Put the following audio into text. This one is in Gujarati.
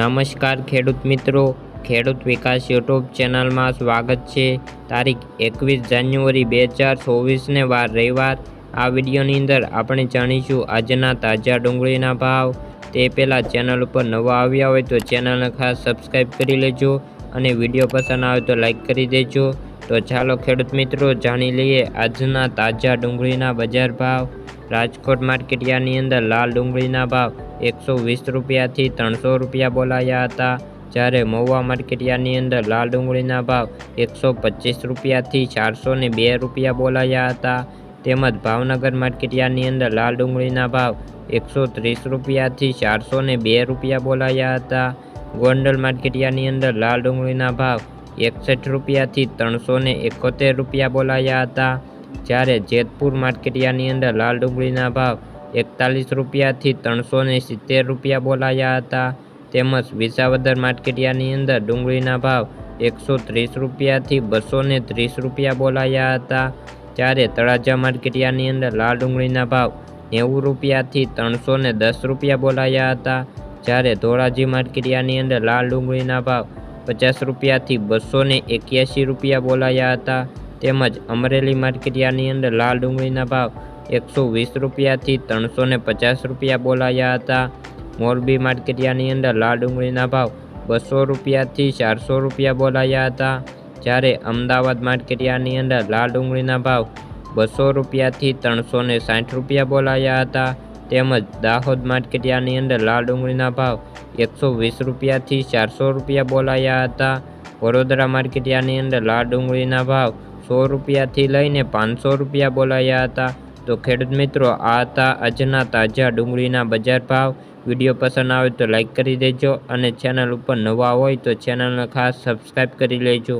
નમસ્કાર ખેડૂત મિત્રો. ખેડૂત વિકાસ યુટ્યુબ ચેનલમાં સ્વાગત છે. તારીખ એકવીસ જાન્યુઆરી બે હજાર ચોવીસને વાર રવિવાર. આ વિડીયોની અંદર આપણે જાણીશું આજના તાજા ડુંગળીના ભાવ. તે પહેલાં ચેનલ ઉપર નવા આવ્યા હોય તો ચેનલને ખાસ સબસ્ક્રાઈબ કરી લેજો અને વીડિયો પસંદ આવે તો લાઈક કરી દેજો. તો ચાલો ખેડૂત મિત્રો, જાણી લઈએ આજના તાજા ડુંગળીના બજાર ભાવ. રાજકોટ માર્કેટયાર્ડની અંદર લાલ ડુંગળીના ભાવ. એકસો વીસ રૂપિયાથી ત્રણસો રૂપિયા બોલાયા હતા. જ્યારે મહુવા માર્કેટિયાની અંદર લાલ ડુંગળીના ભાવ એકસો પચીસ રૂપિયાથી ચારસો ને બે રૂપિયા બોલાયા હતા. તેમજ ભાવનગર માર્કેટિયાની અંદર લાલ ડુંગળીના ભાવ એકસો ત્રીસ રૂપિયાથી ચારસો ને બે રૂપિયા બોલાયા હતા. ગોંડલ માર્કેટિયાની અંદર લાલ ડુંગળીના ભાવ એકસઠ રૂપિયાથી ત્રણસો ને એકોતેર રૂપિયા બોલાયા હતા. જ્યારે જેતપુર માર્કેટિયાની અંદર લાલ ડુંગળીના ભાવ એકતાલીસ રૂપિયાથી ત્રણસો ને સિત્તેર રૂપિયા બોલાયા હતા. તેમજ વિસાવદર માર્કેટિયાની અંદર ડુંગળીના ભાવ એકસો ત્રીસ રૂપિયાથી બસો ને ત્રીસ રૂપિયા બોલાયા હતા. જ્યારે તળાજા માર્કેટિયાની અંદર લાલ ડુંગળીના ભાવ નેવું રૂપિયાથી ત્રણસો ને દસ રૂપિયા બોલાયા હતા. જ્યારે ધોરાજી માર્કેટિયાની અંદર લાલ ડુંગળીના ભાવ પચાસ રૂપિયાથી બસો ને એક્યાસી રૂપિયા બોલાયા હતા. તેમજ અમરેલી માર્કેટિયાની અંદર લાલ ડુંગળીના ભાવ એકસો વીસ રૂપિયાથી ત્રણસો ને પચાસ રૂપિયા બોલાયા હતા. મોરબી માર્કેટિયાની અંદર લાલ ડુંગળીના ભાવ બસો રૂપિયાથી ચારસો રૂપિયા બોલાયા હતા. જ્યારે અમદાવાદ માર્કેટિયાની અંદર લાલ ડુંગળીના ભાવ બસો રૂપિયાથી ત્રણસો ને સાઠ રૂપિયા બોલાયા હતા. તેમજ દાહોદ માર્કેટિયાની અંદર લાલ ડુંગળીના ભાવ એકસો વીસ રૂપિયાથી ચારસો રૂપિયા બોલાયા હતા. વડોદરા માર્કેટિયાની અંદર લાલ ડુંગળીના ભાવ સો રૂપિયાથી લઈને પાંચસો રૂપિયા બોલાયા હતા. તો ખેડૂત મિત્રો, આ હતા આજના તાજા ડુંગળીના બજાર ભાવ. વીડિયો પસંદ આવે તો લાઇક કરી દેજો અને ચેનલ ઉપર નવા હોય તો ચેનલને ખાસ સબસ્ક્રાઈબ કરી લેજો.